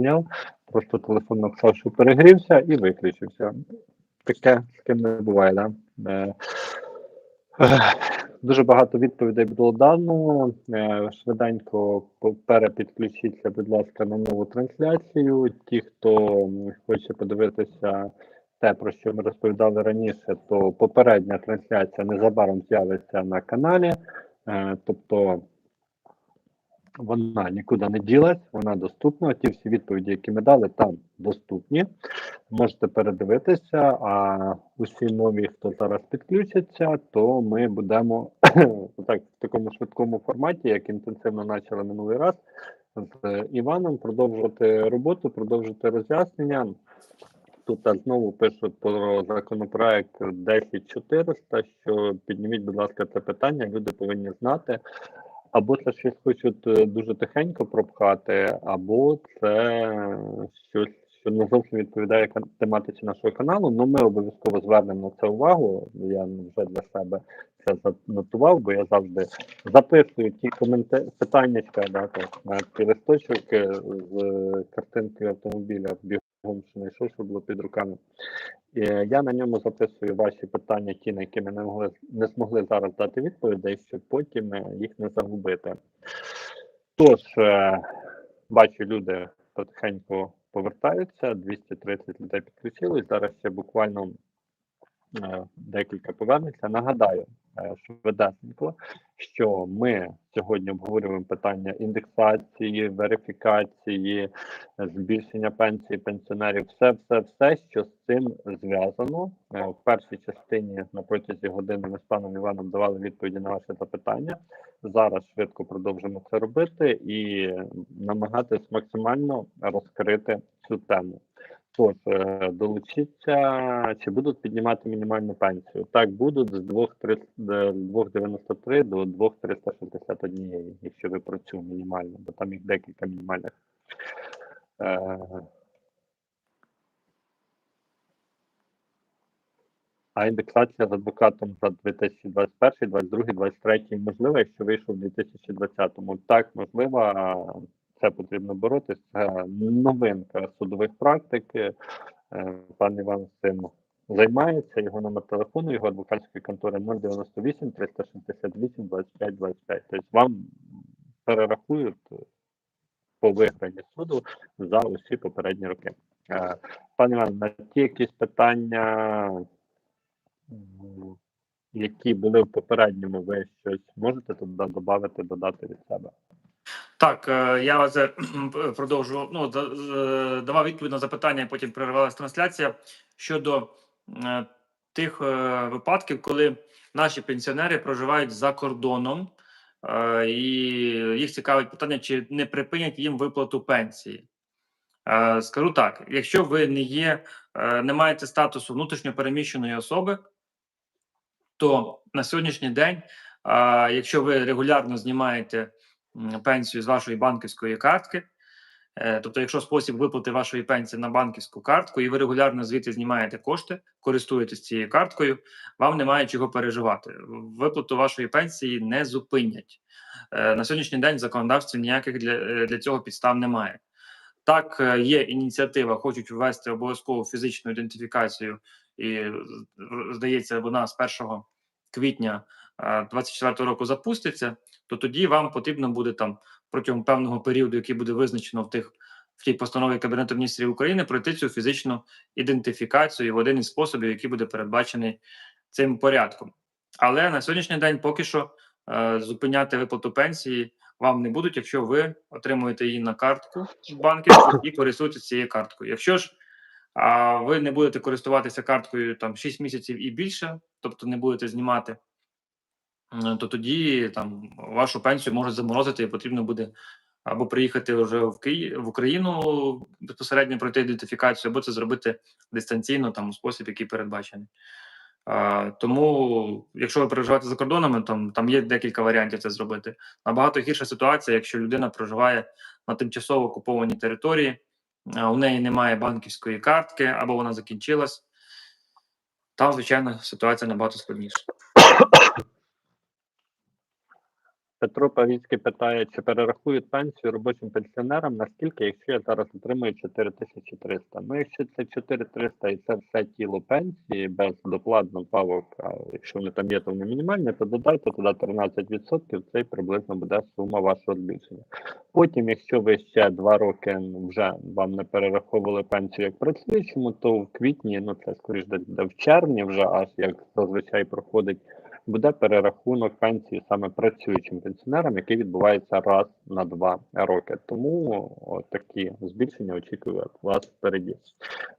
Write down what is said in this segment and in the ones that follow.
поміняв. Просто телефон написав, що перегрівся і виключився. Таке з ким не буває, да? Е, Дуже багато відповідей було дано. Е, Швиденько перепідключіться, будь ласка, на нову трансляцію. Ті, хто хоче подивитися те, про що ми розповідали раніше, то попередня трансляція незабаром з'явиться на каналі. Е, Тобто вона нікуди не ділась, вона доступна. Ті всі відповіді, які ми дали, там доступні. Можете передивитися. А усі нові, хто зараз підключаться, то ми будемо так в такому швидкому форматі, як інтенсивно почали минулий раз з Іваном, продовжувати роботу, продовжити роз'яснення. Тут а, знову пишуть про законопроект 10400, що підніміть, будь ласка, це питання, люди повинні знати. Або це щось хочуть е, дуже тихенько пропхати, або це щось, що не зовсім відповідає тематиці нашого каналу. Ну, ми обов'язково звернемо на це увагу. Я вже для себе це занотував, бо я завжди записую ті коменти... питання так, на такий листочок е, з е, картинкою автомобіля бігом, що знайшов, що було під руками. І е, я на ньому записую ваші питання, ті, на які ми не могли не змогли зараз дати відповідей, щоб потім е, їх не загубити. Тож, е, бачу, люди потихеньку повертаються, 230 людей підключились. Зараз ще буквально декілька повернеться. Нагадаю, е, швидесенько, що ми сьогодні обговорюємо питання індексації, верифікації, е, збільшення пенсії пенсіонерів, все, все, все, що з цим зв'язано. Е, В першій частині на протязі години ми з паном Іваном давали відповіді на ваші запитання. Зараз швидко продовжимо це робити і намагатись максимально розкрити цю тему. Тож, е, долучіться, чи будуть піднімати мінімальну пенсію? Так, будуть з 2,93 до 2,361, якщо ви про цю мінімальну, бо там їх декілька мінімальних. Е, А індексація з адвокатом за 2021, 22, 23 можливо, якщо вийшов у 2020-му. Так, можливо, це потрібно боротися. Це новинка судових практик. Е, Пан Іван цим займається. Його номер телефону, його адвокатської контори 098 368 25 25. Тобто вам перерахують по виграні суду за усі попередні роки. Е, Пане Іван, на ті якісь питання, які були в попередньому, ви щось можете туди додати, додати від себе? Так, е, я це продовжу. Ну е, давав відповідь на запитання, потім перервалася трансляція щодо е, тих випадків, коли наші пенсіонери проживають за кордоном, і їх цікавить питання, чи не припинять їм виплату пенсії. Скажу так: якщо ви не є, не маєте статусу внутрішньо переміщеної особи, то на сьогоднішній день, якщо ви регулярно знімаєте пенсію з вашої банківської картки. Е, Тобто, якщо спосіб виплати вашої пенсії на банківську картку, і ви регулярно звідти знімаєте кошти, користуєтесь цією карткою, вам немає чого переживати. Виплату вашої пенсії не зупинять. Е, На сьогоднішній день в ніяких для, е, для цього підстав немає. Так, є ініціатива, хочуть ввести обов'язкову фізичну ідентифікацію, і здається, вона з 1 квітня 2024 року запуститься то тоді вам потрібно буде там протягом певного періоду, який буде визначено в тих в тій постанові Кабінету міністрів України, пройти цю фізичну ідентифікацію в один із способів, який буде передбачений цим порядком. Але на сьогоднішній день поки що е, зупиняти виплату пенсії вам не будуть, якщо ви отримуєте її на картку банківську і користуєтеся цією карткою. Якщо ж а, ви не будете користуватися карткою там 6 місяців і більше, тобто не будете знімати Е, то тоді там вашу пенсію можуть заморозити, і потрібно буде або приїхати вже в Київ в Україну безпосередньо пройти ідентифікацію, або це зробити дистанційно, там у спосіб, який передбачений. А, тому, якщо ви переживаєте за кордонами, там там є декілька варіантів це зробити. Набагато гірша ситуація, якщо людина проживає на тимчасово окупованій території, а у неї немає банківської картки, або вона закінчилась. Там, звичайно, ситуація набагато складніша. Петро Павіцький питає, чи перерахують пенсію робочим пенсіонерам, наскільки, якщо я зараз отримую 4300? Ну, якщо це 4300 і це все тіло пенсії без доплат, надбавок, а якщо вони там є, то вони мінімальні, то додайте туди 13%, це приблизно буде сума вашого збільшення. Потім, якщо ви ще два роки вже вам не перераховували пенсію як працюючому, то в квітні, ну це скоріш де в червні, вже аж як зазвичай проходить буде перерахунок пенсії саме працюючим пенсіонерам, який відбувається раз на два роки. Тому такі збільшення очікують вас впереді.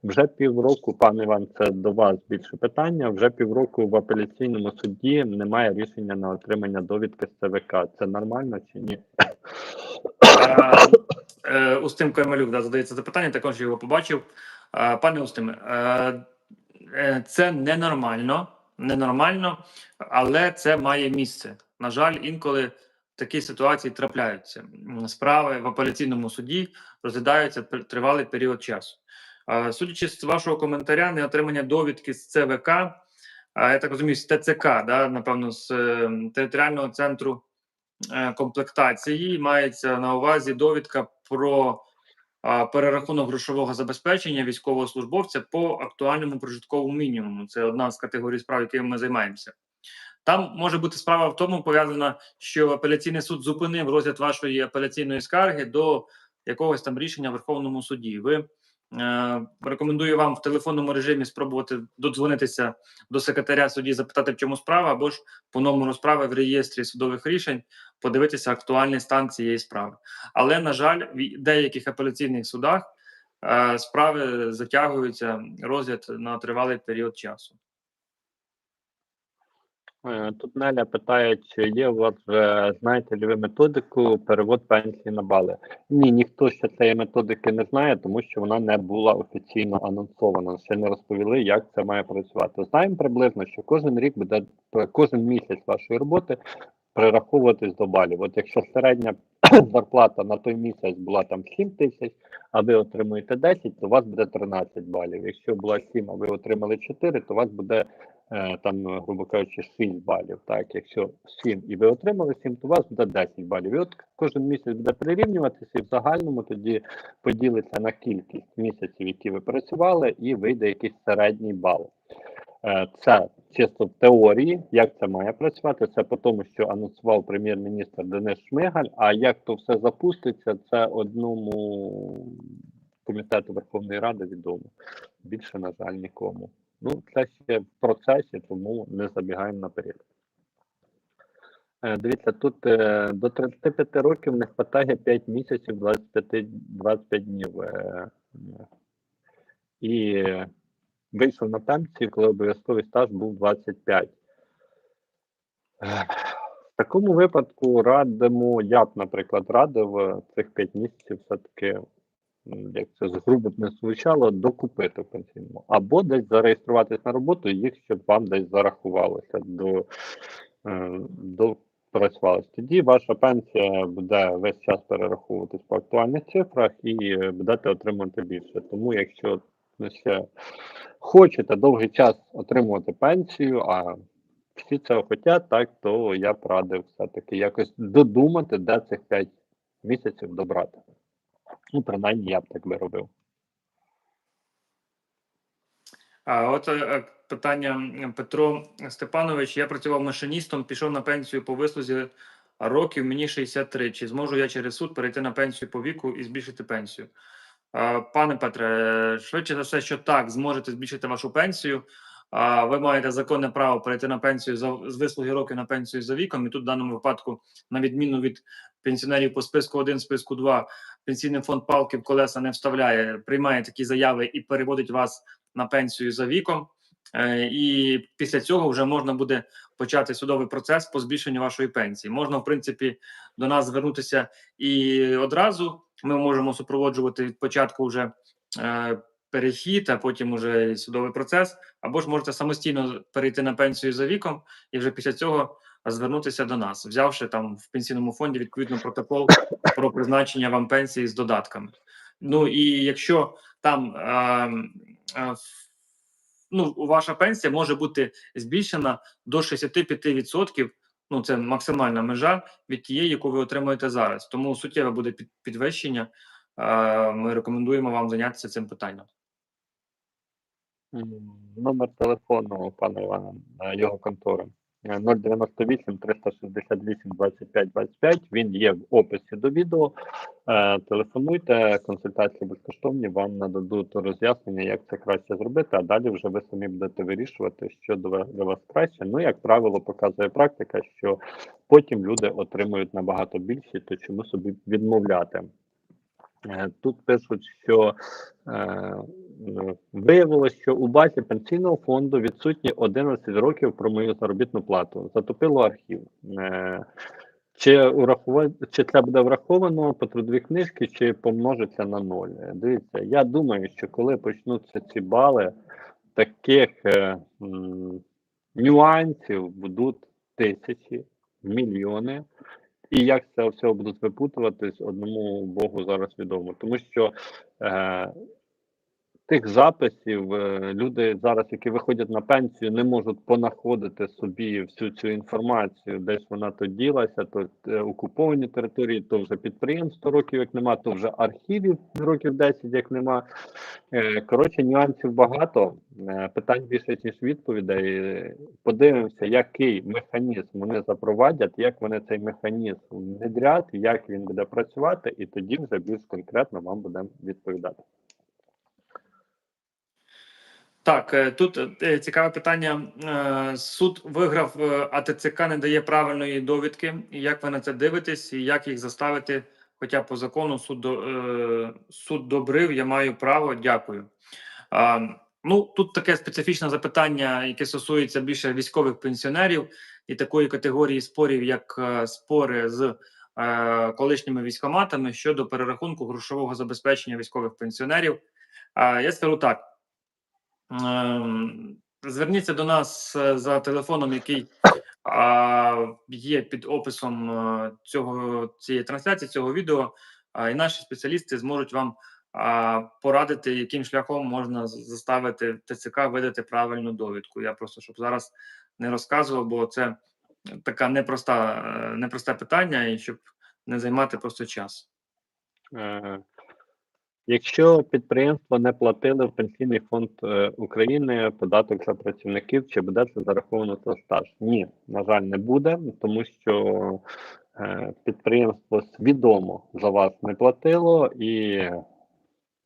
Вже півроку, пане Іван, це до вас більше питання. Вже півроку в апеляційному суді немає рішення на отримання довідки з ЦВК. Це нормально чи ні? Е, е, Устим Кармалюк да, задається запитання, також його побачив. Е, Пане Устиме, це ненормально, ненормально, але це має місце. На жаль, інколи такі ситуації трапляються. Справи в апеляційному суді розглядаються тривалий період часу. Судячи з вашого коментаря, не отримання довідки з ЦВК, я так розумію, з ТЦК, да, напевно, з е, територіального центру е, комплектації мається на увазі довідка про перерахунок грошового забезпечення військовослужбовця по актуальному прожитковому мінімуму. Це одна з категорій справ, якими ми займаємося. Там може бути справа в тому пов'язана, що апеляційний суд зупинив розгляд вашої апеляційної скарги до якогось там рішення в Верховному суді. Ви рекомендую вам в телефонному режимі спробувати додзвонитися до секретаря судді, запитати, в чому справа, або ж по номеру справи в реєстрі судових рішень подивитися актуальний стан цієї справи. Але на жаль, в деяких апеляційних судах е, справи затягуються розгляд на тривалий період часу. Е, Тут Неля питає, чи є у вас знаєте ли ви методику перевод пенсії на бали? Ні, ніхто ще цієї методики не знає, тому що вона не була офіційно анонсована. Ще не розповіли, як це має працювати. Знаємо приблизно, що кожен рік буде кожен місяць вашої роботи прираховуватись до балів. От якщо середня зарплата на той місяць була там 7 тисяч, а ви отримуєте 10, то у вас буде 13 балів. Якщо була 7, а ви отримали 4, то у вас буде е, там, грубо кажучи, 6 балів. Так, якщо 7 і ви отримали 7, то у вас буде 10 балів. І от кожен місяць буде прирівнюватися, і в загальному тоді поділиться на кількість місяців, які ви працювали, і вийде якийсь середній бал. Е, Це чисто в теорії, як це має працювати. Це по тому, що анонсував прем'єр-міністр Денис Шмигаль. А як то все запуститься, це одному комітету Верховної Ради відомо. Більше, на жаль, нікому. Ну, це ще в процесі, тому не забігаємо наперед. Е, Дивіться, тут е, до 35 років не вистачає 5 місяців 25, 25 днів. І вийшов на пенсію, коли обов'язковий стаж був 25. Е, В такому випадку радимо, я б, наприклад, радив е, цих 5 місяців все-таки, як це грубо не звучало, докупити пенсійному. Або десь зареєструватись на роботу, їх щоб вам десь зарахувалося до, е, до працювалось. Тоді ваша пенсія буде весь час перераховуватись по актуальних цифрах і е, будете отримувати більше. Тому якщо ще хочете довгий час отримувати пенсію, а всі цього хочуть, так то я б радив все-таки якось додумати, де цих 5 місяців добрати. Ну, принаймні, я б так би робив. А от е, е, питання Петро Степанович. Я працював машиністом, пішов на пенсію по вислузі років, мені 63. Чи зможу я через суд перейти на пенсію по віку і збільшити пенсію? А, Пане Петре, е, швидше за все, що так, зможете збільшити вашу пенсію. Ви маєте законне право перейти на пенсію за з вислуги років на пенсію за віком. І тут в даному випадку, на відміну від пенсіонерів по списку 1, списку 2, пенсійний фонд палки в колеса не вставляє, приймає такі заяви і переводить вас на пенсію за віком. Е, І після цього вже можна буде почати судовий процес по збільшенню вашої пенсії. Можна, в принципі, до нас звернутися і одразу. Ми можемо супроводжувати від початку вже е, перехід, а потім уже судовий процес. Або ж можете самостійно перейти на пенсію за віком і вже після цього звернутися до нас, взявши там в пенсійному фонді відповідно протокол про призначення вам пенсії з додатками. Ну і якщо там е, е, ну, ваша пенсія може бути збільшена до 65%, Ну, це максимальна межа від тієї, яку ви отримуєте зараз. Тому суттєве буде під, підвищення. Ми рекомендуємо вам зайнятися цим питанням. Номер телефону пана Івана, його контори 098 368 25 25. Він є в описі до відео. Е, Телефонуйте, консультації безкоштовні, вам нададуть роз'яснення, як це краще зробити, а далі вже ви самі будете вирішувати, що для вас краще. Ну, як правило, показує практика, що потім люди отримують набагато більше, то чому собі відмовляти. Е, Тут пишуть, що м, виявилось, що у базі пенсійного фонду відсутні 11 років про мою заробітну плату. Затопило архів. Е, Чи урахувати, чи це буде враховано по трудовій книжці, чи помножиться на ноль? Дивіться, я думаю, що коли почнуться ці бали, таких е, м, нюансів будуть тисячі, мільйони. І як цього всього будуть випутуватись, одному Богу зараз відомо. Тому що е, тих записів е, люди зараз, які виходять на пенсію, не можуть понаходити собі всю цю інформацію, десь вона то ділася, то е, окуповані території, то вже підприємств 100 років як нема, то вже архівів років 10 як нема. Е, Коротше, нюансів багато, питань більше, ніж відповідей. Подивимося, який механізм вони запровадять, як вони цей механізм внедрять, як він буде працювати, і тоді вже більш конкретно вам будемо відповідати. Так, е, тут е, цікаве питання. Е, Суд виграв, е, а ТЦК не дає правильної довідки. Як ви на це дивитесь, і як їх заставити? Хоча по закону суд е, суд добрив, я маю право. Дякую. Ну тут таке специфічне запитання, яке стосується більше військових пенсіонерів і такої категорії спорів, як е, спори з е, колишніми військоматами щодо перерахунку грошового забезпечення військових пенсіонерів. Я скажу так. Ем, Зверніться до нас е, за телефоном, який є під описом е, цього цієї трансляції, цього відео, і наші спеціалісти зможуть вам порадити, яким шляхом можна заставити ТЦК видати правильну довідку. Я просто щоб зараз не розказував, бо це така непроста, е, непросте питання, і щоб не займати просто час. Е, Якщо підприємства не платили в Пенсійний фонд е, України податок за працівників, чи буде це зараховано за стаж? Ні, на жаль, не буде, тому що е, підприємство свідомо за вас не платило і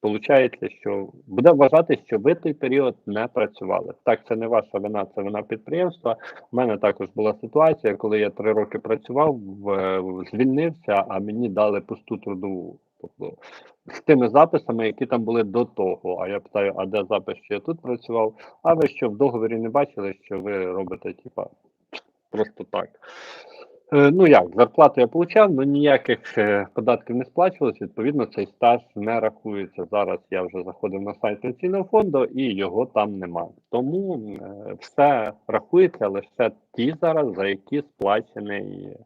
виходить, що буде вважати, що ви той період не працювали. Так, це не ваша вина, це вина підприємства. У мене також була ситуація, коли я три роки працював, в- звільнився, а мені дали пусту трудову. Тобто з тими записами, які там були до того. А я питаю, а де запис, що я тут працював? А ви що в договорі не бачили, що ви робите, типа, просто так. Е, ну як, зарплату я получав, але ніяких е, податків не сплачувалось, відповідно, цей стаж не рахується. Зараз я вже заходив на сайт пенсійного фонду і його там нема. Тому е, все рахується лише ті зараз, за які сплачений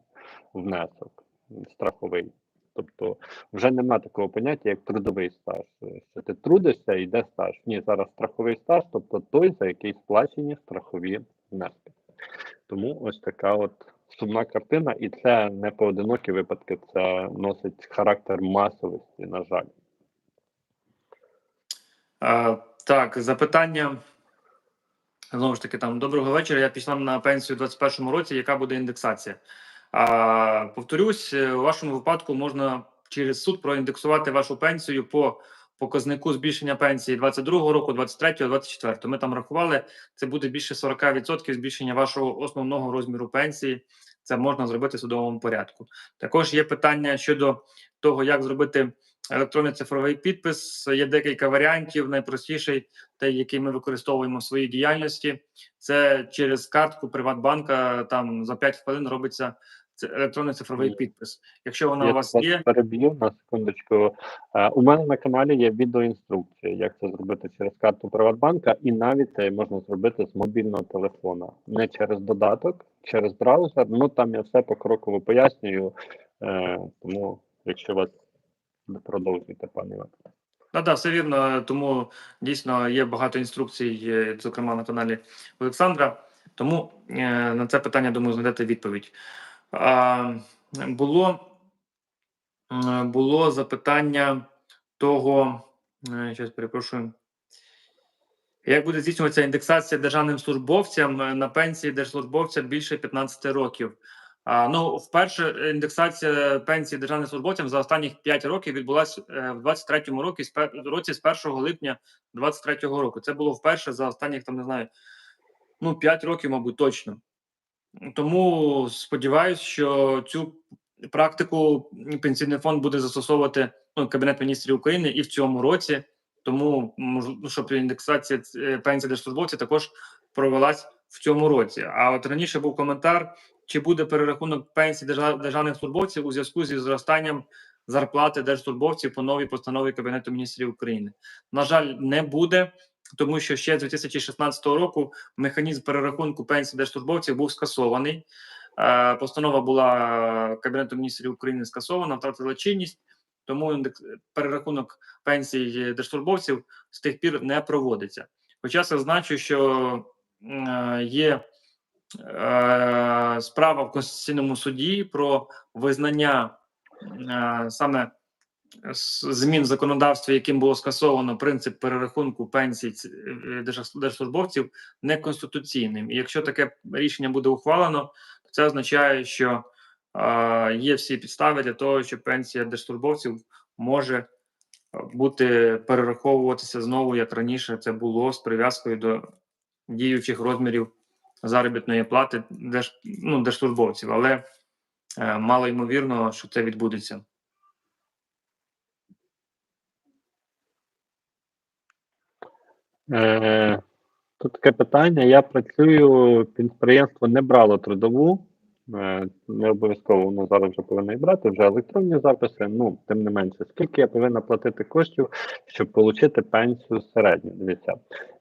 внесок страховий. Тобто вже нема такого поняття, як трудовий стаж. Що ти трудишся йде стаж. Ні, зараз страховий стаж, тобто той, за який сплачені страхові внески. Тому ось така от сумна картина, і це не поодинокі випадки, це носить характер масовості, на жаль. А, так, запитання. Знову ж таки, там доброго вечора. Я пішла на пенсію у 2021 році. Яка буде індексація? А, повторюсь, е, у вашому випадку можна через суд проіндексувати вашу пенсію по показнику збільшення пенсії 22 року, 23, 24. Ми там рахували, це буде більше 40% збільшення вашого основного розміру пенсії. Це можна зробити в судовому порядку. Також є питання щодо того, як зробити електронний цифровий підпис. Є декілька варіантів. Найпростіший, той, який ми використовуємо в своїй діяльності, це через картку Приватбанка. Там за 5 хвилин робиться це електронний цифровий підпис. Якщо вона Я у вас є, переб'ю на секундочку. Е, У мене на каналі є відеоінструкція, як це зробити через карту Приватбанка, і навіть це можна зробити з мобільного телефона, не через додаток, через браузер. Ну там я все покроково пояснюю. Е, Тому, якщо вас продовжуйте, пане Іван. Да, да, все вірно. Тому дійсно є багато інструкцій, зокрема на каналі Олександра. Тому е, на це питання, думаю, знайдете відповідь. Було, було запитання того, щас перепрошую. Як буде здійснюватися індексація державним службовцям е, на пенсії держслужбовця більше 15 років? А, ну, вперше індексація пенсії державним службовцям за останніх 5 років відбулася е, в 23-му році, році з 1 липня 23-го року. Це було вперше за останніх там не знаю, ну 5 років, мабуть, точно. Тому сподіваюся, що цю практику пенсійний фонд буде застосовувати ну, Кабінет міністрів України і в цьому році. Тому ну, щоб індексація е, пенсій держслужбовців також провелась в цьому році. А от раніше був коментар, чи буде перерахунок пенсій держав- державних службовців у зв'язку зі зростанням зарплати держслужбовців по новій постанові Кабінету міністрів України. На жаль, не буде, тому що ще з 2016 року механізм перерахунку пенсій держслужбовців був скасований. Е, Постанова була Кабінету міністрів України скасована, втратила чинність, тому перерахунок пенсій держслужбовців з тих пір не проводиться. Хоча зазначу, що е, є е, справа в Конституційному суді про визнання саме змін в законодавстві, яким було скасовано принцип перерахунку пенсій е, держслужбовців, неконституційним. І якщо таке рішення буде ухвалено, то це означає, що е, є всі підстави для того, що пенсія держслужбовців може е, бути перераховуватися знову, як раніше це було з прив'язкою до діючих розмірів заробітної плати держ, ну, держслужбовців, але е, мало ймовірно, що це відбудеться. Е, Тут таке питання. Я працюю, підприємство не брало трудову. Не обов'язково воно зараз вже повинно і брати, вже електронні записи. Ну, тим не менше, скільки я повинна платити коштів, щоб отримати пенсію середню. Дивіться,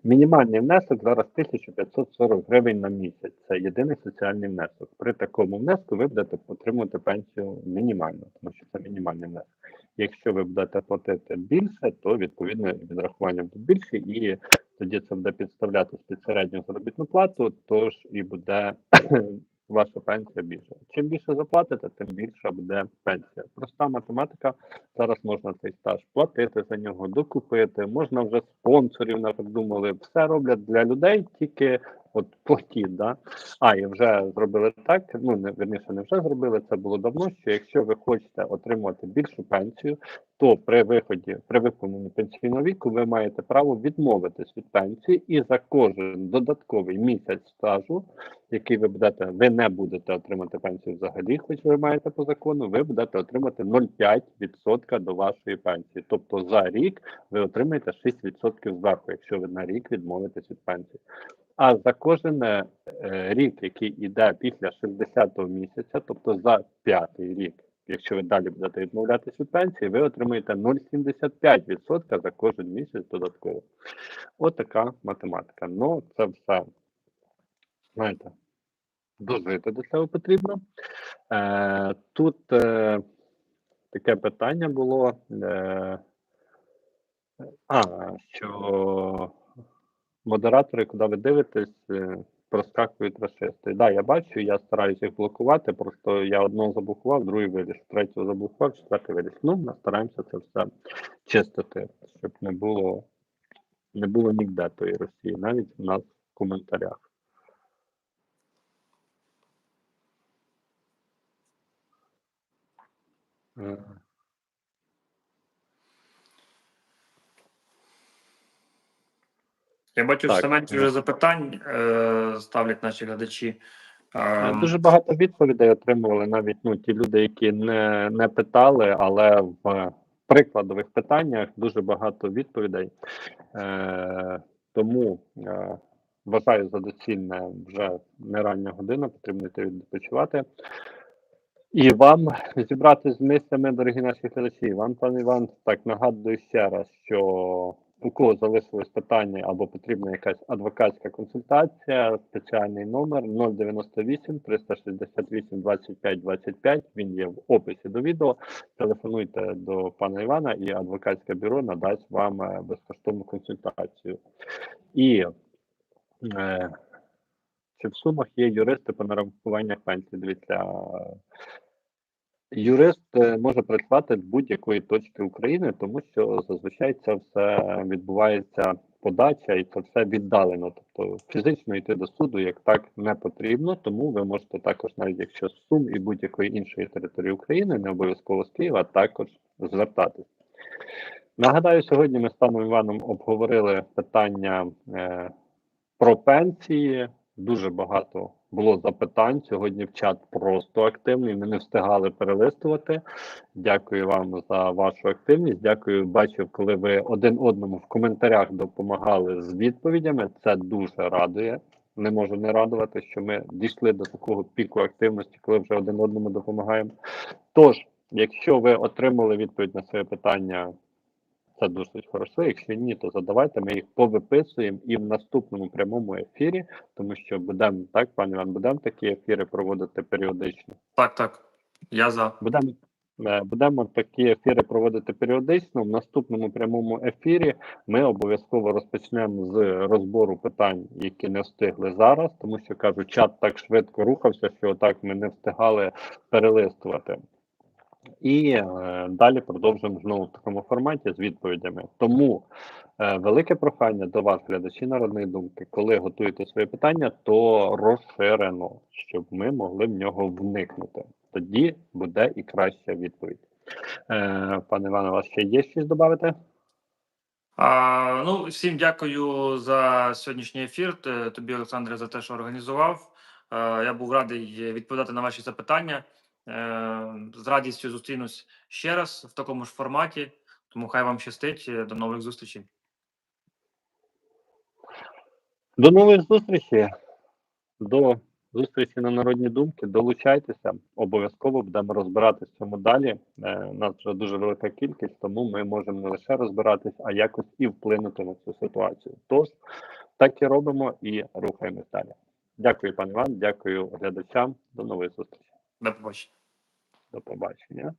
мінімальний внесок зараз 1540 гривень на місяць. Це єдиний соціальний внесок. При такому внеску ви будете отримувати пенсію мінімально, тому що це мінімальний внесок. Якщо ви будете платити більше, то відповідно відрахування буде більше, і тоді це буде підставлятися під середню заробітну плату, тож і буде ваша пенсія більша. Чим більше заплатите, тим більша буде пенсія. Проста математика. Зараз можна цей стаж платити за нього, докупити. Можна вже спонсорів, навіть думали, все роблять для людей, тільки от платіть, да. А, і вже зробили так. Ну не верніше, не вже зробили. Це було давно. Що якщо ви хочете отримувати більшу пенсію, то при виході, при виповненні пенсійного віку, ви маєте право відмовитись від пенсії, і за кожен додатковий місяць стажу, який ви будете, ви не будете отримати пенсію взагалі, хоч ви маєте по закону, ви будете отримати 0,5% до вашої пенсії. Тобто за рік ви отримаєте 6% зверху, якщо ви на рік відмовитесь від пенсії. А за кожен е, е, рік, який йде після 60-го місяця, тобто за п'ятий рік, якщо ви далі будете відмовлятися від пенсії, ви отримаєте 0,75% за кожен місяць додатково. От така математика. Ну, це все, знаєте, дожити до цього потрібно. Е, тут е, таке питання було. Е, а, що модератори, куди ви дивитесь, е, проскакують расисти. Да, я бачу, я стараюся їх блокувати, просто я одного заблокував, другий виліз, третього заблокував, четвертий виліз. Ну, ми стараємося це все чистити, щоб не було, не було ніде тої Росії, навіть у нас в коментарях. Е, Я бачу, Так, в сегменті вже запитань е, ставлять наші глядачі. Е, Е, Дуже багато відповідей отримували навіть ну, ті люди, які не, не питали, але в прикладових питаннях дуже багато відповідей. Е, тому е, вважаю за доцільне вже не рання година, потрібно йти відпочивати. І вам зібрати з місцями, дорогі наші глядачі. Вам, пане Іван, так нагадую ще раз, що у кого залишилось питання або потрібна якась адвокатська консультація, спеціальний номер 098 368 25 25. Він є в описі до відео. Телефонуйте до пана Івана, і адвокатське бюро надасть вам е, безкоштовну консультацію. І е, Чи в Сумах є юристи по нарахуваннях пенсій? Дивіться, юрист е, може працювати з будь-якої точки України, тому що зазвичай це все відбувається подача і це все віддалено. Тобто фізично йти до суду як так не потрібно, тому ви можете також, навіть якщо з Сум і будь-якої іншої території України, не обов'язково з Києва, також звертатись. Нагадаю, сьогодні ми з паном Іваном обговорили питання е, про пенсії. Дуже багато було запитань. Сьогодні в чат просто активний. Ми не встигали перелистувати. Дякую вам за вашу активність. Дякую, бачив, коли ви один одному в коментарях допомагали з відповідями. Це дуже радує. Не можу не радувати, що ми дійшли до такого піку активності, коли вже один одному допомагаємо. Тож, якщо ви отримали відповідь на своє питання, це досить хорошо. Якщо ні, то задавайте, ми їх повиписуємо і в наступному прямому ефірі, тому що будемо так, пане Іван, будемо такі ефіри проводити періодично. Так, так. Я за. Будемо будемо такі ефіри проводити періодично. В наступному прямому ефірі ми обов'язково розпочнемо з розбору питань, які не встигли зараз, тому що кажу, чат так швидко рухався, що отак ми не встигали перелистувати. І е, далі продовжимо знову в такому форматі з відповідями. Тому е, велике прохання до вас, глядачі народної думки, коли готуєте свої питання, то розширено, щоб ми могли в нього вникнути. Тоді буде і краща відповідь. Е, пане Іване, у вас ще є щось додати? А, ну, всім дякую за сьогоднішній ефір. Тобі, Олександре, за те, що організував. Е, Я був радий відповідати на ваші запитання. Е, З радістю зустрінусь ще раз в такому ж форматі. Тому хай вам щастить. До нових зустрічей. До нових зустрічей. До зустрічі на народні думки. Долучайтеся. Обов'язково будемо розбиратися цьому далі. Е, У нас вже дуже велика кількість, тому ми можемо не лише розбиратись, а якось і вплинути на цю ситуацію. Тож так і робимо і рухаємось далі. Дякую, пан Іван. Дякую глядачам. До нових зустрічей. До побачення. До побачення.